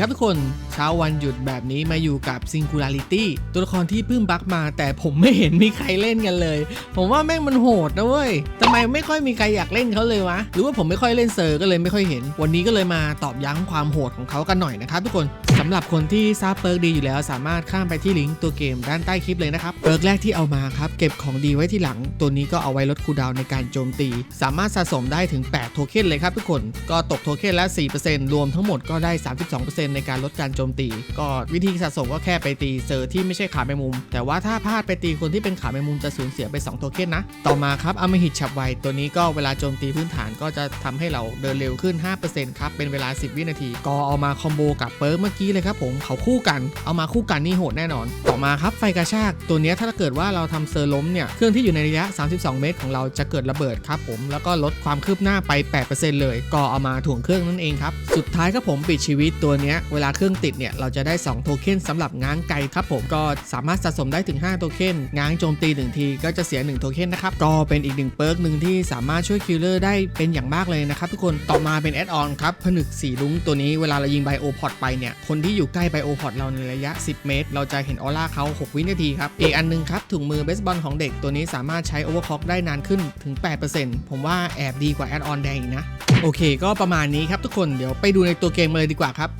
ครับทุกคนเช้าวันหยุดแบบนี้มาอยู่กับ Singularity ตัวละครที่เพิ่งบักมา แต่ผมไม่เห็นมีใครเล่นกันเลย ผมว่าแม่งมันโหดนะเว้ยทำไมไม่ค่อยมีใครอยากเล่นเขาเลยวะ หรือว่าผมไม่ค่อยเล่นเซอร์ก็เลยไม่ค่อยเห็น วันนี้ก็เลยมาตอบย้ำความโหดของเขากันหน่อยนะครับทุกคนสำหรับคนที่ทราบเปิร์กดีอยู่แล้ว สามารถข้ามไปที่ลิงก์ตัวเกมด้านใต้คลิปเลยนะครับเปิร์กแรกที่เอามาครับเก็บของดีไว้ที่หลัง ตัวนี้ก็เอาไว้ลดคูดาวในการโจมตี สามารถสะสมได้ถึง 8 โทเค็นเลยครับทุกคนก็ตกโทเค็นละ4%รวมทั้งหมดก็ได้ 32%ในการลดการโจมตี ก็วิธีสะสมก็แค่ไปตีเซอร์ที่ไม่ใช่ขาแมงมุม แต่ว่าถ้าพลาดไปตีคนที่เป็นขาแมงมุมจะสูญเสียไป 2 โทเค็นนะ ต่อมาครับอมหิตฉับไวตัวนี้ก็เวลาโจมตีพื้นฐานก็จะทำให้เราเดินเร็วขึ้น 5%ครับ เป็นเวลา 10 วินาที ก็เอามาคอมโบกับเปิร์กเมื่อกี้เลยครับผมเขาคู่กัน เอามาคู่กันนี่โหดแน่นอน ต่อมาครับไฟกระชากตัวนี้ถ้าเกิดว่าเราทำเซอร์ล้มเนี่ยเครื่องที่อยู่ในระยะ 32 เมตร ของเราจะเกิดระเบิดครับผมแล้วก็ลดความคืบหน้าไป 8%เลย ก็เอามาถ่วงเครื่องนั่นเองครับสุดท้ายครับผมปิดชีวิตตัวเนี้ยเวลาเครื่องติดเนี่ยเราจะได้ 2 โทเค็นสำหรับง้างไกครับผมก็สามารถสะสมได้ถึง 5 โทเค็นง้างโจมตี 1 ทีก็จะเสีย 1 โทเค็นนะครับ ก็เป็นอีกหนึ่งเปิร์กหนึ่งที่สามารถช่วยคิลเลอร์ได้เป็นอย่างมากเลยนะครับทุกคนต่อมาเป็นแอดออนครับผนึกสีลุ้งตัวนี้เวลาเรายิงไบโอพอดไปเนี่ยคนที่อยู่ใกล้ไบโอพอดเราในระยะ 10 เมตร เราจะเห็นออร่าเขา6 วินาทีครับอีกอันหนึงครับถุงมือเบสบอลของเด็กตัวนี้สามารถใช้โอเวอร์คล็อกได้นานขึ้นถึง 8%ผมว่าแอบดีกว่าแอดออนแดงอีกนะโอเค ก็ประมาณนี้ครับทุกคนเดี๋ยวไปดูในตัวเกมมาเลยดีกว่าครับ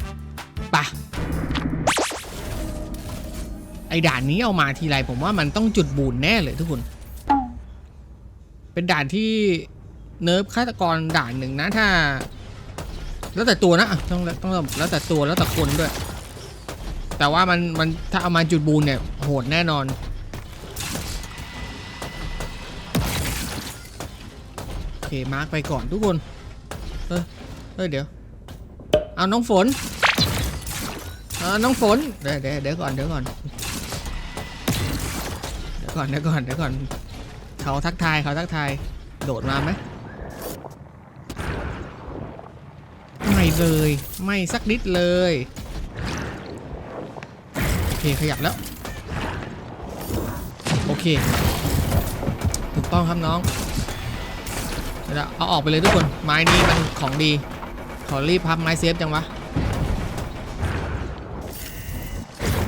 ปะไอด่านนี้เอามาทีไรผมว่ามันต้องจุดบูนแน่เลยทุกคน เป็นด่านที่เนิร์ฟฆาตกรด่านหนึ่งนะถ้า แล้วแต่ตัวนะต้องต้องแล้วแต่ตัวแล้วแต่คนด้วย แต่ว่ามันมันถ้าเอามาจุดบูนเนี่ยโหดแน่นอนโอเคมาร์กไปก่อนทุกคนเฮ้ยเฮ้ยเดี๋ยว เอาน้องฝน เอาน้องฝนเดี๋ยวเดี๋ยวเดี๋ยวก่อนเดี๋ยวก่อนเดี๋ยวก่อนเดี๋ยวก่อนเดี๋ยวก่อนเขาทักทายเขาทักทายโดดมาไหมไม่เลยไม่สักนิดเลยโอเคขยับแล้วโอเคถูกต้องครับน้องเดี๋ยวเอาออกไปเลยทุกคนไม้นี้มันของดีขอรีบพับไม้เซฟจังวะ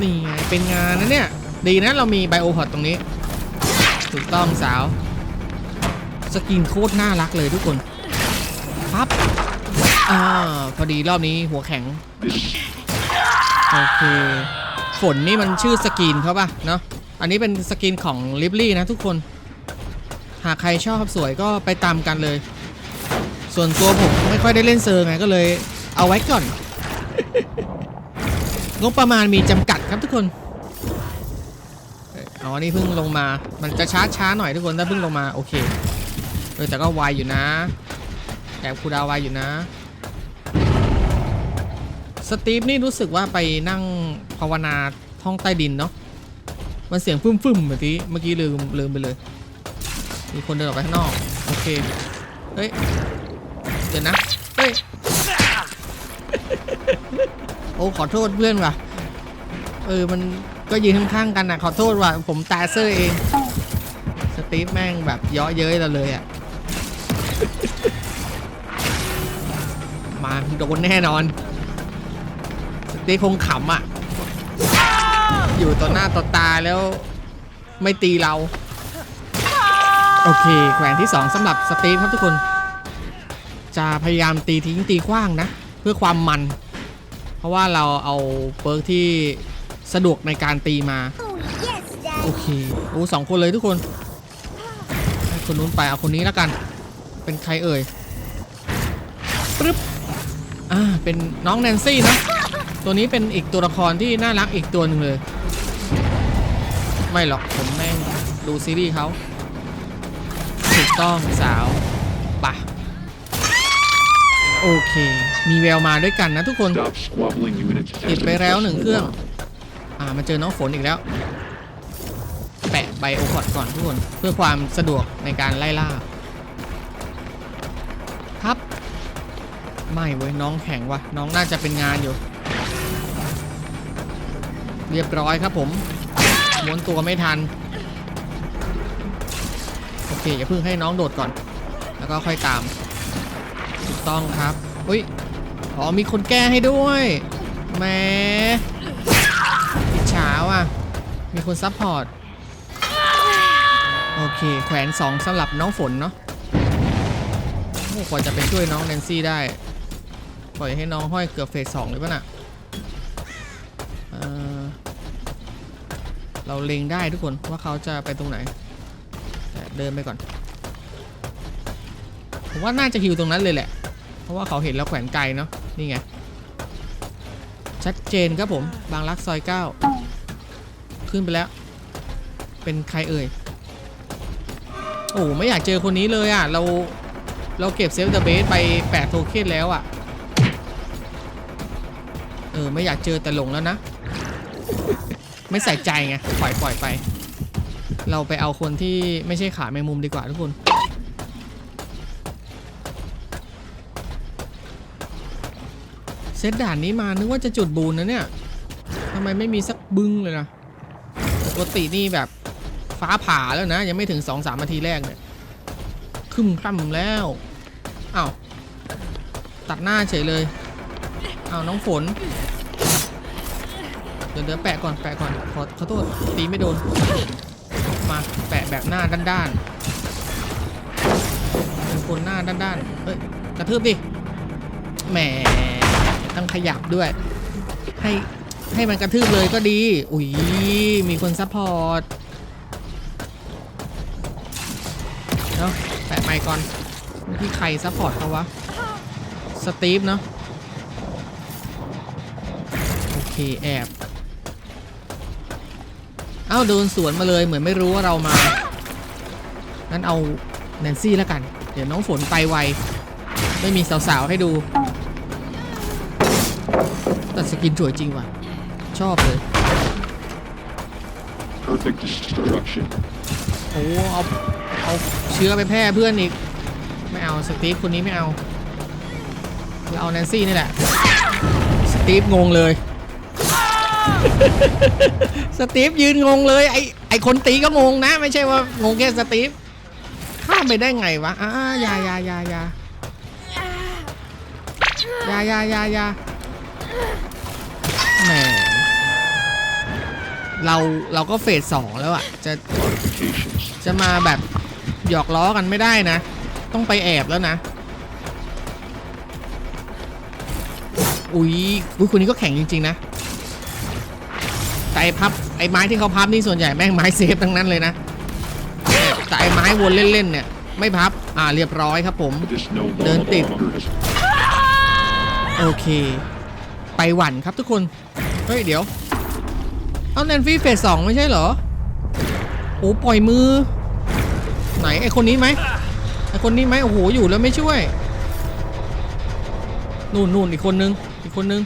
นี่ไงเป็นงานนะเนี่ย ดีนะเรามีไบโอพอดตรงนี้ ถูกต้องสาว สกินโคตรน่ารักเลยทุกคนพับอ่าพอดีรอบนี้หัวแข็ง โอเค ฝนนี่มันชื่อสกินเขาป่ะเนาะอันนี้เป็นสกินของลิบลี่นะทุกคน หากใครชอบสวยก็ไปตามกันเลย ส่วนตัวผมไม่ค่อยได้เล่นเซอร์ไงก็เลยเอาไว้ก่อน งบประมาณมีจำกัด ครับทุกคนเอ้ยอ๋อนี่เพิ่งลงมา มันจะช้าช้าหน่อยทุกคนถ้าเพิ่งลงมาโอเคเออแต่ก็ไวอยู่นะแอบคูดาวไวอยู่นะ สตีฟนี่รู้สึกว่าไปนั่งภาวนาห้องใต้ดินเนาะ มันเสียงฟึ่มๆเมื่อกี้เมื่อกี้ลืมลืมไปเลย มีคนเดินออกไปข้างนอก โอเค เฮ้ย เดี๋ยวนะ เฮ้ย โอ้ขอโทษเพื่อนว่ะ เออมันก็ยืนข้างๆกันนะขอโทษว่ะผมตาเซอร์เอง สตีฟแม่งแบบเยาะเย้ยเราเลยอะ มาโดนแน่นอน สตีฟคงขำอะ อยู่ต่อหน้าต่อตาแล้วไม่ตีเรา โอเคแขวนที่ 2สำหรับสตีฟครับทุกคน จะพยายามตีทิ้งตีขว้างนะ เพื่อความมัน เพราะว่าเราเอาเปิร์กที่ สะดวกในการตีมา โอเคโอ้สองคนเลยทุกคนให้คนนู้นไปเอาคนนี้แล้วกัน เป็นใครเอ่ยปึ๊บอ่าเป็นน้องแนนซี่นะตัวนี้เป็นอีกตัวละครที่น่ารักอีกตัวหนึ่งเลย ไม่หรอกผมแม่งดูซีรีส์เขาถูกต้องสาวปะโอเค มีแววมาด้วยกันนะทุกคน Stop squabbling, you minutes. ติดไปแล้วหนึ่งเครื่องอ่า มาเจอน้องฝนอีกแล้ว แปะไบโอพอดก่อนทุกคน เพื่อความสะดวกในการไล่ล่า ครับ ไม่เว้ยน้องแข็งวะน้องน่าจะเป็นงานอยู่ เรียบร้อยครับผมม้วนตัวไม่ทัน โอเคอย่าเพิ่งให้น้องโดดก่อน แล้วก็ค่อยตาม ถูกต้องครับ อุ้ย อ๋อมีคนแก้ให้ด้วยแหม่ อิจฉาว่ะ มีคนซัพพอร์ต โอเค แขวนสองสำหรับน้องฝนเนาะโอ้กว่าจะไปช่วยน้องแนนซี่ได้ ปล่อยให้น้องห้อยเกือบเฟสสองเลยป่ะน่ะเอ่อเราเล็งได้ทุกคนว่าเขาจะไปตรงไหน เดินไปก่อน ผมว่าน่าจะฮิวตรงนั้นเลยแหละ เพราะว่าเขาเห็นแล้วแขวนไกลเนาะ นี่ไงชัดเจนครับผม บางรักซอยเก้า ขึ้นไปแล้ว เป็นใครเอ่ย โอ้ไม่อยากเจอคนนี้เลยอะ เราเราเก็บเซฟเดอะเบสไป8โทเค็นแล้วอะ เออ ไม่อยากเจอแต่หลงแล้วนะ ไม่ใส่ใจไง ปล่อยปล่อยไป เราไปเอาคนที่ไม่ใช่ขาแมงมุมดีกว่าทุกคนเซตด่านนี้มานึกว่าจะจุดบูนนะเนี่ยทำไมไม่มีสักบึ้งเลยนะ ตินี่แบบฟ้าผ่าแล้วนะ ยังไม่ถึง2-3นาทีแรกเนี่ยคึมคร่ำแล้วอ้าวตัดหน้าเฉยเลยอ้าวน้องฝน เดี๋ยวเดี๋ยวแปะก่อนแปะก่อนขอขอโทษตีไม่โดน มาแปะแบบหน้าด้านๆเป็นคนหน้าด้านๆเอ้ยกระทืบดิแหมต้องขยับด้วย ให้ ให้มันกระทืบเลยก็ดี อุ้ยมีคนซัพพอร์ตเนาะแปะไมค์ก่อนที่ใครซัพพอร์ตเขาวะ สตีฟเนาะโอเคแอบเอ้าโดนสวนมาเลยเหมือนไม่รู้ว่าเรามา งั้นเอาแนนซี่แล้วกัน เดี๋ยวน้องฝนไปไว ไม่มีสาวๆให้ดูแต่สกินสวยจริงว่ะ ชอบเลย Perfect destruction. โอ้เอาเอาเชื้อไปแพร่เพื่อนอีก ไม่เอาสตีฟคนนี้ไม่เอาเราเอาแนนซี่นี่แหละ สตีฟงงเลย สตีฟยืนงงเลย ไอไอคนตีก็งงนะ ไม่ใช่ว่างงแค่สตีฟข้ามไปได้ไงวะอ่าอยาอยาอยาอยาอยาอยาอยาอยาแหม เราเราก็เฟสสองแล้วอะจะจะมาแบบหยอกล้อกันไม่ได้นะ ต้องไปแอบแล้วนะ อุ๊ยอุ๊ยคนนี้ก็แข็งจริง ๆ นะแต่พับไอ้ไม้ที่เขาพับนี่ส่วนใหญ่แม่งไม้เซฟทั้งนั้นเลยนะแต่ไอ้ไม้วนเล่นๆเนี่ย ไม่พับอ่าเรียบร้อยครับผม This no Đơn tịt. longer is โอเค ไปหวันครับทุกคน เฮ้ย เดี๋ยว เอาแนนฟี่เฟสสองไม่ใช่เหรอโอ้ปล่อยมือ ไหนไอคนนี้ไหมไอคนนี้ไหมโอ้โหอยู่แล้วไม่ช่วย นู่นนู่นอีกคนนึง อีกคนนึง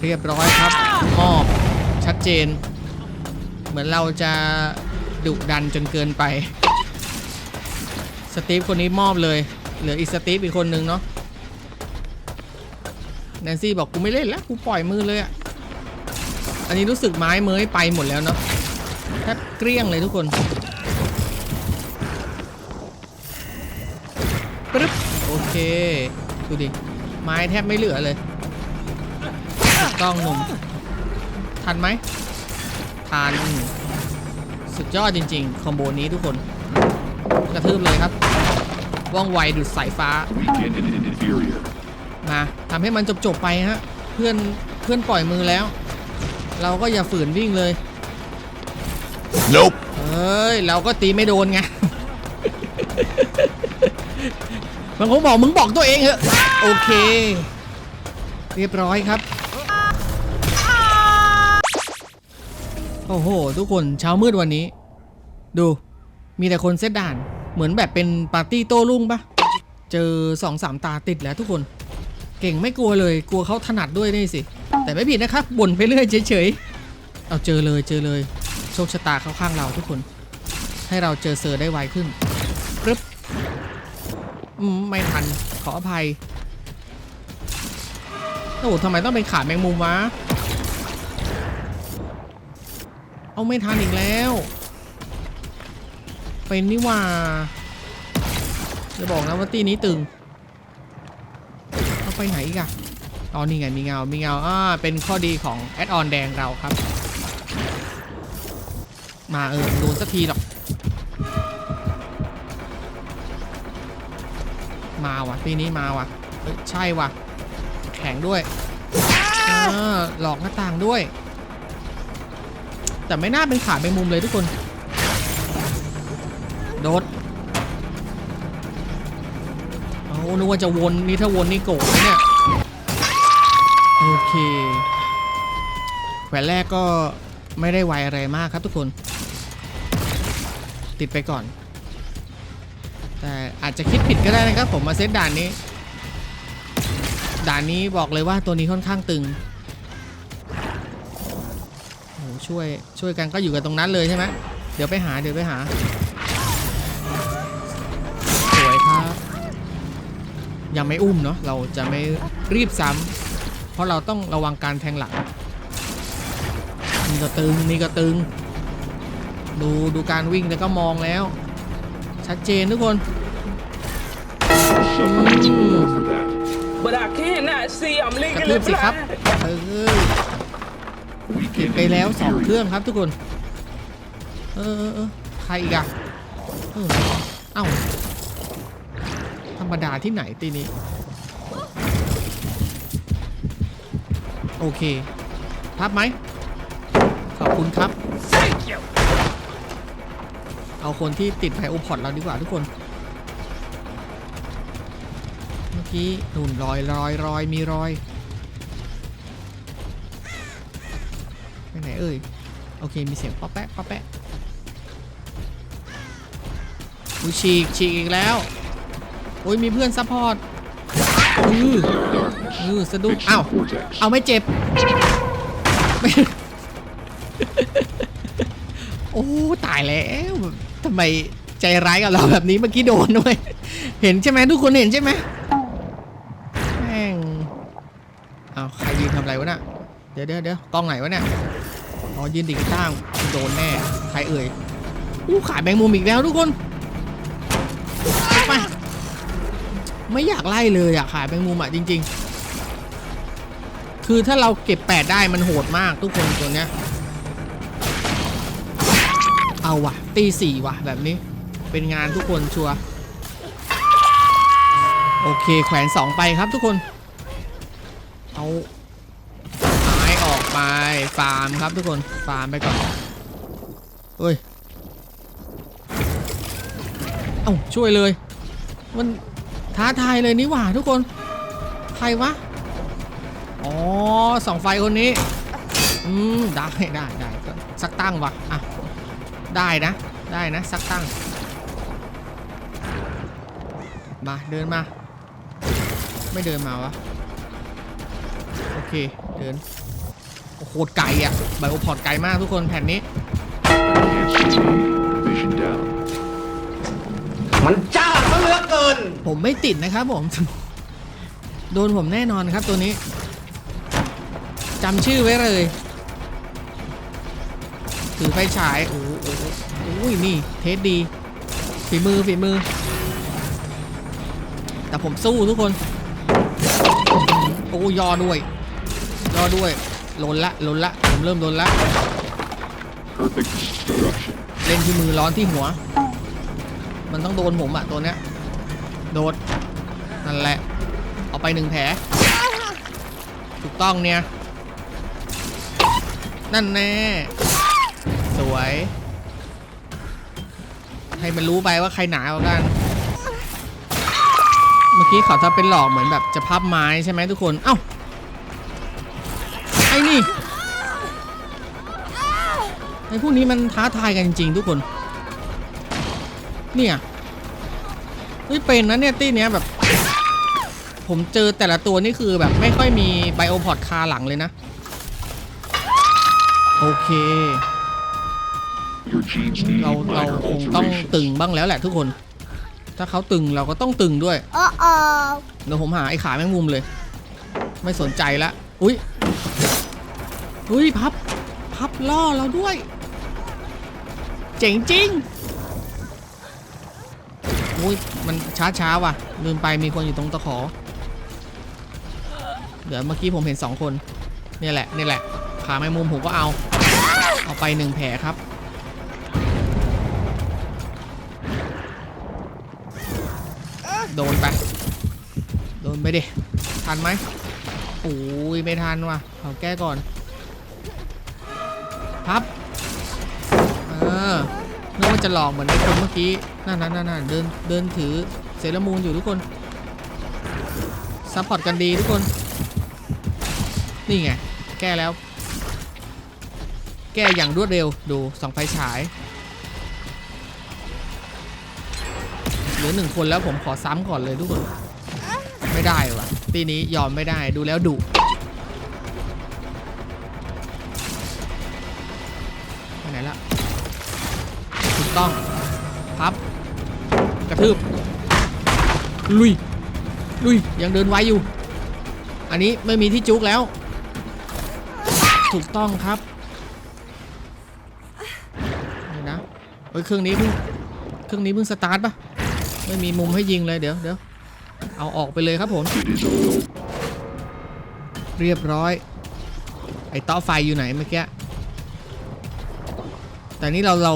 เรียบร้อยครับมอบชัดเจน เหมือนเราจะดุดันจนเกินไป สตีฟคนนี้มอบเลย เหลืออีกสตีฟอีกคนนึงเนาะ แนนซี่บอกกูไม่เล่นแล้วกูปล่อยมือเลยอะอันนี้รู้สึกไม้เมยไปหมดแล้วเนาะแทบเกลี้ยงเลยทุกคนปึ๊บโอเค ดูดิ ไม้แทบไม่เหลือเลยต้องหนุ่ม ทันไหม ทัน สุดยอดจริง ๆ คอมโบนี้ทุกคน กระทืบเลยครับ ว่องไวดุดสายฟ้า มาทำให้มันจบๆไปฮะเพื่อนเพื่อนปล่อยมือแล้ว เราก็อย่าฝืนวิ่งเลย Nope. เฮ้ยเราก็ตีไม่โดนไงบางคนบอกมึงบอกตัวเองเหอะโอเค เรียบร้อยครับ โอ้โห ทุกคนเช้ามืดวันนี้ ดูมีแต่คนเซตด่านเหมือนแบบเป็นปาร์ตี้โต้รุ่งปะเจอสองสามตาติดแล้วทุกคน เก่งไม่กลัวเลยกลัวเขาถนัดด้วยนี่สิ แต่ไม่ผิดนะครับบ่นไปเรื่อยเฉยๆเอาเจอเลยเจอเลยโชคชะตาเข้าข้างเราทุกคน ให้เราเจอเซอร์ได้ไวขึ้นกรึบอืมไม่ทันขออภัยโอ้โหทำไมต้องเป็นขาแมงมุมวะเอาไม่ทันอีกแล้ว เป็นนี่ว่าจะบอกนะว่าตีนี้ตึง ไปไหนอีกอะอ๋อนี่ไงมีเงา มีเงาอ่าเป็นข้อดีของแอดออนแดงเราครับ มาเออโดนสักทีหรอก มาว่ะทีนี้มาว่ะเอ้ยใช่ว่ะ แข็งด้วยหลอกหน้าต่างด้วย แต่ไม่น่าเป็นขาเป็นมุมเลยทุกคน โดด นึกว่าจะวนนี่ถ้าวนนี่โกรธเนี่ยโอเคแขวนแรกก็ไม่ได้ไวอะไรมากครับทุกคน ติดไปก่อน แต่อาจจะคิดผิดก็ได้นะครับผมมาเซตด่านนี้ ด่านนี้บอกเลยว่าตัวนี้ค่อนข้างตึงโอ้โหช่วยช่วยกันก็อยู่กันตรงนั้นเลยใช่ไหมเดี๋ยวไปหาเดี๋ยวไปหา ยังไม่อุ้มเนาะเราจะไม่รีบซ้ำเพราะเราต้องระวังการแทงหลังนี่ก็ตึงนี่ก็ตึง ดูดูการวิ่งแล้วก็มองแล้ว ชัดเจนทุกคน Suffering the reward for that. But I cannot see I'm กระ legally ทืบสิครับ blind. เออเก็บ Weakened ไปแล้วสอง inferior. เครื่องครับทุกคน เออเออเออใครอีกอะเออเอ้าธ รรมดาที่ไหนตีนี้ โอเคพับไหม ขอบคุณครับ เอาคนที่ติดไพโอพอดเราดีกว่าทุกคน เมื่อกี้หนุนรอยรอยรอยมีรอยไปไหนเอ่ย โอเค มีเสียงป๊อปแปะป๊อปแปะอุ้ยฉีกฉีกอีกแล้ว อ้ยมีเพื่อนซัพพอร์ตอือ Darkness. อือสะดุ้ง Fixing อ้าว vortex. เอาไม่เจ็บไม่โอ้ตายแล้วทำไมใจร้ายกับเราแบบนี้เมื่อกี้โดนด้วย เห็นใช่ไหมทุกคนเห็นใช่ไหมแม่งเอาใครยืนทำอะไรวะน่ะเดี๋ยวเดี๋ยวเดี๋ยวกล้องไหนวะเนี่ยอ๋อยืนดิ่งข้างโดนแน่ใครเอ่ยอู้ขายแมงมุมอีกแล้วทุกคน ไม่อยากไล่เลยอะขายแมงมุมอะจริง ๆ คือถ้าเราเก็บแปดได้มันโหดมากทุกคนตัวเนี้ย เอาว่ะตีสี่ว่ะแบบนี้ เป็นงานทุกคนชัวโอเคแขวนสองไปครับทุกคน เอาไม้ออกไปฟาร์มครับทุกคน ฟาร์มไปก่อนเฮ้ย เอ้าช่วยเลย มัน ท้าทายเลยนี่หว่าทุกคน ใครวะ อ๋อสองไฟคนนี้ อืม ได้ได้ได้ก็สักตั้งวะอะ ได้นะ ได้นะ สักตั้ง มา เดินมา ไม่เดินมาวะ โอเค เดิน โคตรไกลอะไบโอพอร์ตไกลมากทุกคนแผ่นนี้ ผมไม่ติดนะครับผม โดนผมแน่นอนครับตัวนี้จำชื่อไว้เลย ถือไฟฉาย โอ้โหโอ้โหโอ้ยนี่ เทสดี ฝีมือฝีมือ แต่ผมสู้ทุกคน โอ้ยอด้วย ยอด้วยหล่นละหล่นละ ผมเริ่มหล่นละ Perfect destruction. เล่นที่มือร้อนที่หัว มันต้องโดนผมอะตัวเนี้ย โดด นั่นแหละ เอาไปหนึ่งแผล ถูกต้องเนี่ย นั่นแน่ สวย ให้มันรู้ไปว่าใครหนากว่ากัน เมื่อกี้เขาทำเป็นหลอกเหมือนแบบจะพับไม้ใช่ไหมทุกคน เอ้า ไอ้นี่ไอ้พวกนี้มันท้าทายกันจริงๆทุกคน เนี่ย เฮ้ยเป็นนะเนี่ยตี้เนี้ยแบบ ผมเจอแต่ละตัวนี่คือแบบไม่ค่อยมีไบโอพอดคาหลังเลยนะ โอเค Your genes need เราเรา minor คงต้องตึง alterations. บ้างแล้วแหละทุกคน ถ้าเขาตึงเราก็ต้องตึงด้วย Uh-oh. เดี๋ยวผมหาไอ้ขาแมงมุมเลย ไม่สนใจละ อุ้ยอุ้ยพับ พับล่อเราด้วย เจ๋งจริง อุ้ยมันช้าช้าว่ะ ลืมไปมีคนอยู่ตรงตะขอ เดี๋ยวเมื่อกี้ผมเห็นสองคนนี่แหละนี่แหละขาแมงมุมผมก็เอา เอาไปหนึ่งแผลครับโดนไป โดนไปดิ ทันไหมโอ้ยไม่ทันว่ะเอาแก้ก่อน พับ เออนึกว่าจะหลอกเหมือนไอ้คนเมื่อกี้ นั่นนั่นนั่นเดินเดินถือเซรามูนอยู่ทุกคนซัพพอร์ตกันดีทุกคน นี่ไง แก้แล้ว แก้อย่างรวดเร็วดูสองไฟฉายเหลือหนึ่งคนแล้วผมขอซ้ำก่อนเลยทุกคน ไม่ได้ว่ะ ตีนี้ยอมไม่ได้ดูแล้วดุไปไหนละถูกต้อง ทืบลุยลุยยังเดินไวอยู่ อันนี้ไม่มีที่จุกแล้ว ถูกต้องครับเดี๋ยวนะเฮ้ยเครื่องนี้เพิ่งเครื่องนี้เพิ่งสตาร์ทปะไม่มีมุมให้ยิงเลยเดี๋ยวเดี๋ยวเอาออกไปเลยครับผม เรียบร้อย ไอ้เต้อไฟอยู่ไหนเมื่อกี้แต่นี่เราเรา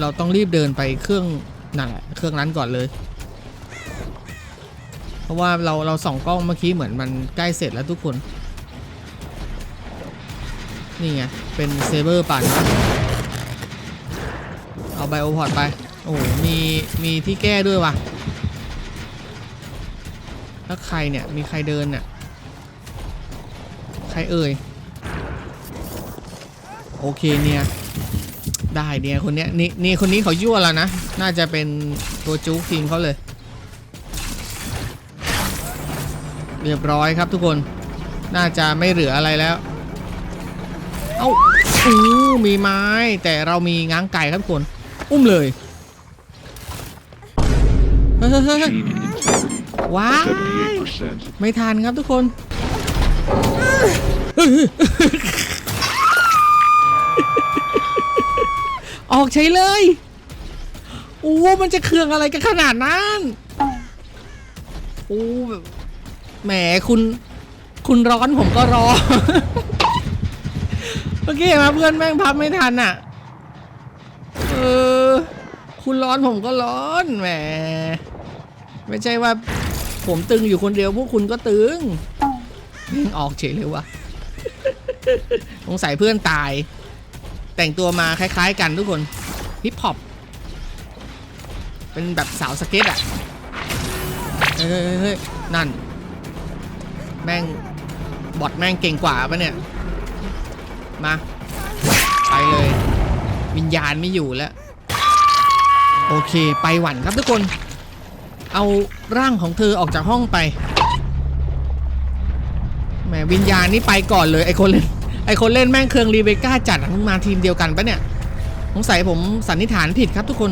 เราต้องรีบเดินไปเครื่อง นั่นแหละเครื่องนั้นก่อนเลย เพราะว่าเราเราส่องกล้องเมื่อกี้เหมือนมันใกล้เสร็จแล้วทุกคน นี่ไง เป็นเซเบอร์ปั่นนะเอาไบโอพอดไป โอ้มีมีที่แก้ด้วยว่ะแล้วใครเนี่ย มีใครเดินเนี่ย ใครเอ่ย โอเคเนี่ย ได้เนี่ยคนเนี้ยนี่นี่คนนี้เขายั่วแล้วนะ น่าจะเป็นตัวจุกทีมเขาเลย เรียบร้อยครับทุกคน น่าจะไม่เหลืออะไรแล้ว เอ้าอู้มีไม้ แต่เรามีง้างไก่ครับทุกคน อุ้มเลยเฮ้ยเฮ้ยว้าไม่ทันครับทุกคน ออกใช้เลยโอ้มันจะเครื่องอะไรกันขนาดนั้นโอ้แบบแหมคุณ คุณร้อนผมก็ร้อนเมื่อกี้มาเพื่อนแม่งพับไม่ทันอะเออคุณร้อนผมก็ร้อนแหมไม่ใช่ว่า ผมตึงอยู่คนเดียวพวกคุณก็ตึงแม่งออกเฉยเลยวะสงสัยเพื่อนตาย แต่งตัวมาคล้ายๆกันทุกคนฮิปฮอปเป็นแบบสาวสเก็ตอะเฮ้ยเฮ้ยนั่น แม่ง บอดแม่งเก่งกว่าปะเนี่ย มา ไปเลย วิญญาณไม่อยู่แล้ว โอเคไปหวันครับทุกคน เอาร่างของเธอออกจากห้องไปแหมวิญญาณนี่ไปก่อนเลยไอคนเล่น ไอคนเล่นแม่งเครืองรีเบก้าจัดอะมึงมาทีมเดียวกันปะเนี่ยสงสัยผมสันนิษฐานผิดครับทุกคน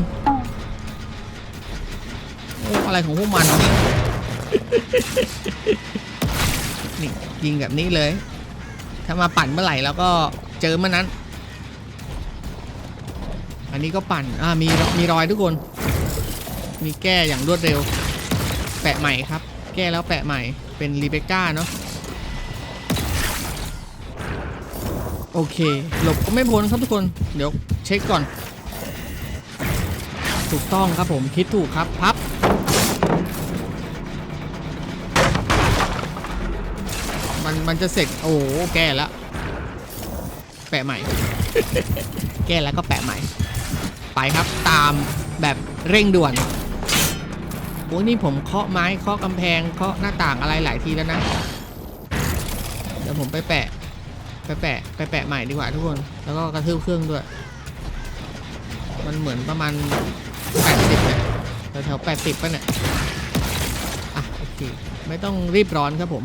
โอ้อะไรของพวกมันวะนี่ยิงแบบนี้เลย ถ้ามาปั่นเมื่อไหร่แล้วก็เจอเมื่อนั้น อันนี้ก็ปั่นอ่ามีมีรอยทุกคน มีแก้อย่างรวดเร็ว แปะใหม่ครับ แก้แล้วแปะใหม่เป็นรีเบก้าเนาะ โอเค หลบก็ไม่พ้นครับทุกคน เดี๋ยวเช็คก่อน ถูกต้องครับผมคิดถูกครับพับ มันมันจะเสร็จ โอ้โแก้แล้ว แปะใหม่ แก้แล้วก็แปะใหม่ ไปครับตามแบบเร่งด่วนโอ้ยนี่ผมเคาะไม้เคาะกำแพงเคาะหน้าต่างอะไรหลายทีแล้วนะ เดี๋ยวผมไปแปะ ไปแปะไปแปะใหม่ดีกว่าทุกคน แล้วก็กระทืบเครื่องด้วย มันเหมือนประมาณ 80เนี่ยแถวๆ80ป่ะเนี่ย อะโอเคไม่ต้องรีบร้อนครับผม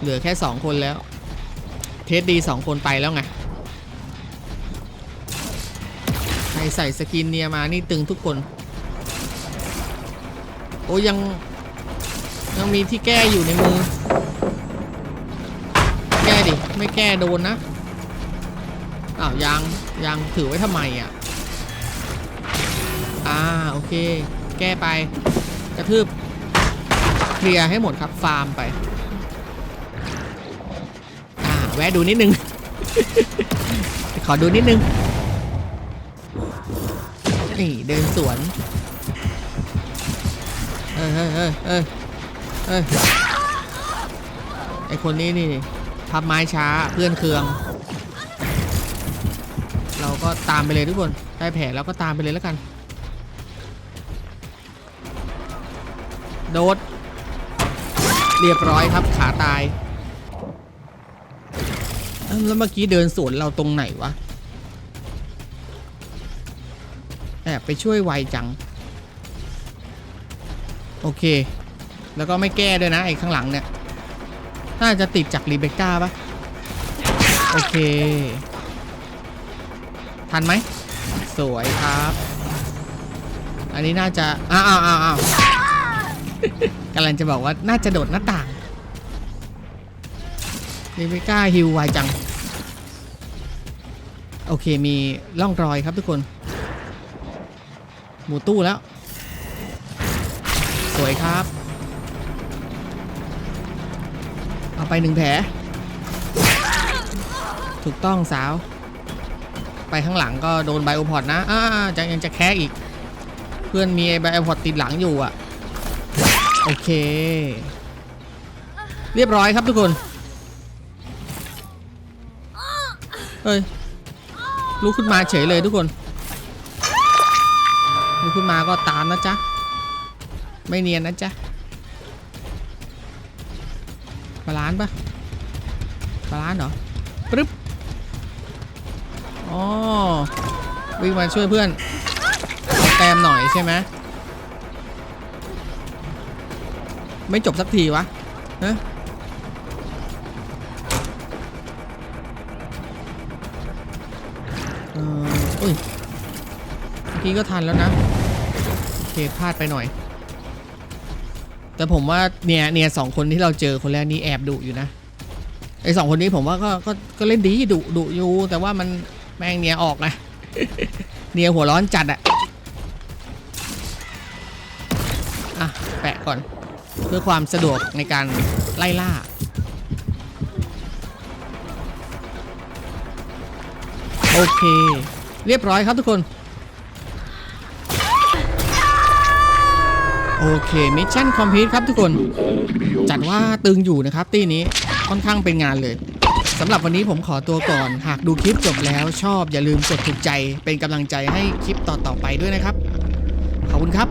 เหลือแค่ 2 คนแล้ว เทสดี 2 คนไปแล้วไงใครใส่สกินเนียมานี่ตึงทุกคน โอ้ยังยังมีที่แก้อยู่ในมือ ไม่แก้โดนนะอ้าวยังยังถือไว้ทำไมอะอ่าโอเค แก้ไปกระทืบเคลียร์ให้หมดครับฟาร์มไปแวะดูนิดนึง ขอดูนิดนึงนี่เดินสวนเอ้ยเอ้ยเอ้ยเอ้ยเอ้ยไอคนนี้นี่ พับไม้ช้าเพื่อนเคือง เราก็ตามไปเลยทุกคนได้แผลแล้วก็ตามไปเลยแล้วกัน โดด เรียบร้อยครับขาตาย แล้วเมื่อกี้เดินสวนเราตรงไหนวะแอบไปช่วยไวจัง โอเค แล้วก็ไม่แก้ด้วยนะไอ้ข้างหลังเนี่ย น่าจะติดจากรีเบคก้าปะโอเค ทันไหม สวยครับ อันนี้น่าจะ อ้าวอ้าวอ้าวอ้าวกำลังจะบอกว่าน่าจะโดดหน้าต่างรีเบคก้าฮิวไวจัง โอเคมีร่องรอยครับทุกคน หมูตู้แล้ว สวยครับ เอาไปหนึ่งแผล ถูกต้องสาว ไปข้างหลังก็โดนไบโอพอดนะ อ่าจะยังจะแค่อีก เพื่อนมีไบโอพอดติดหลังอยู่อะ โอเค เรียบร้อยครับทุกคน เฮ้ย ลุกขึ้นมาเฉยเลยทุกคน ลุกขึ้นมาก็ตามนะจ๊ะ ไม่เนียนนะจ๊ะานปะบาลานเหรอปึ๊บอ๋อวิ่งมาช่วยเพื่อนแต้มหน่อยใช่ไหมไม่จบสักทีวะฮะเอออุ้ยเมื่อกี้ก็ทันแล้วนะ โอเคพลาดไปหน่อย แต่ผมว่าเนี่ยเนี่ยสองคนที่เราเจอคนแรกนี่แอบดุอยู่นะไอสองคนนี้ผมว่าก็ก็ก็เล่นดีดุดุอยู่แต่ว่ามันแม่งเนี่ยออกนะเนี่ยหัวร้อนจัดอะอะแปะก่อนเพื่อความสะดวกในการไล่ล่าโอเค เรียบร้อยครับทุกคน โอเคมิชชั่นคอมพลีทครับทุกคน จัดว่าตึงอยู่นะครับตีนี้ค่อนข้างเป็นงานเลยสำหรับวันนี้ผมขอตัวก่อน หากดูคลิปจบแล้วชอบอย่าลืมกดถูกใจเป็นกำลังใจให้คลิปต่อๆไปด้วยนะครับ ขอบคุณครับ